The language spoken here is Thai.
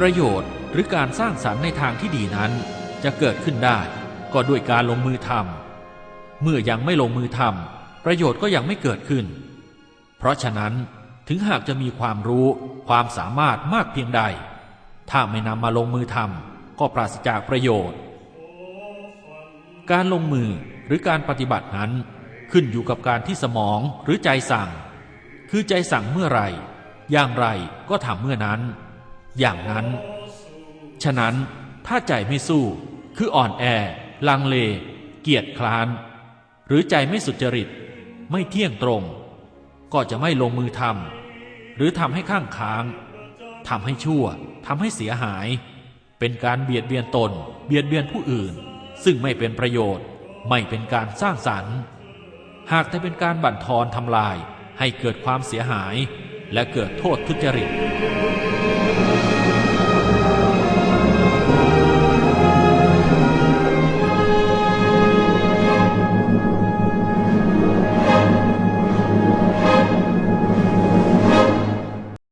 ประโยชน์หรือการสร้างสรรค์ในทางที่ดีนั้น จะเกิดขึ้นได้ก็ด้วยการลงมือทำเมื่อยังไม่ลงมือทำประโยชน์ก็ยังไม่เกิดขึ้น เพราะฉะนั้นถึงหากจะมีความรู้ความสามารถมากเพียงใด ถ้าไม่นำมาลงมือทำก็ปราศจากประโยชน์ การลงมือหรือการปฏิบัตินั้น ขึ้นอยู่กับการที่สมองหรือใจสั่ง คือใจสั่งเมื่อไรอย่างไรก็ทำเมื่อนั้น อย่างนั้น ฉะนั้นถ้าใจไม่สู้คืออ่อนแอ ลังเล เกียจคร้าน หรือใจไม่สุจริต ไม่เที่ยงตรง ก็จะไม่ลงมือทำหรือทำให้ข้างค้างทำให้ชั่วทำให้เสียหาย เป็นการเบียดเบียนตน เบียดเบียนผู้อื่น ซึ่งไม่เป็นประโยชน์ ไม่เป็นการสร้างสรรค์ หากแต่เป็นการบั่นทอนทำลายให้เกิดความเสียหาย และเกิดโทษทุจริต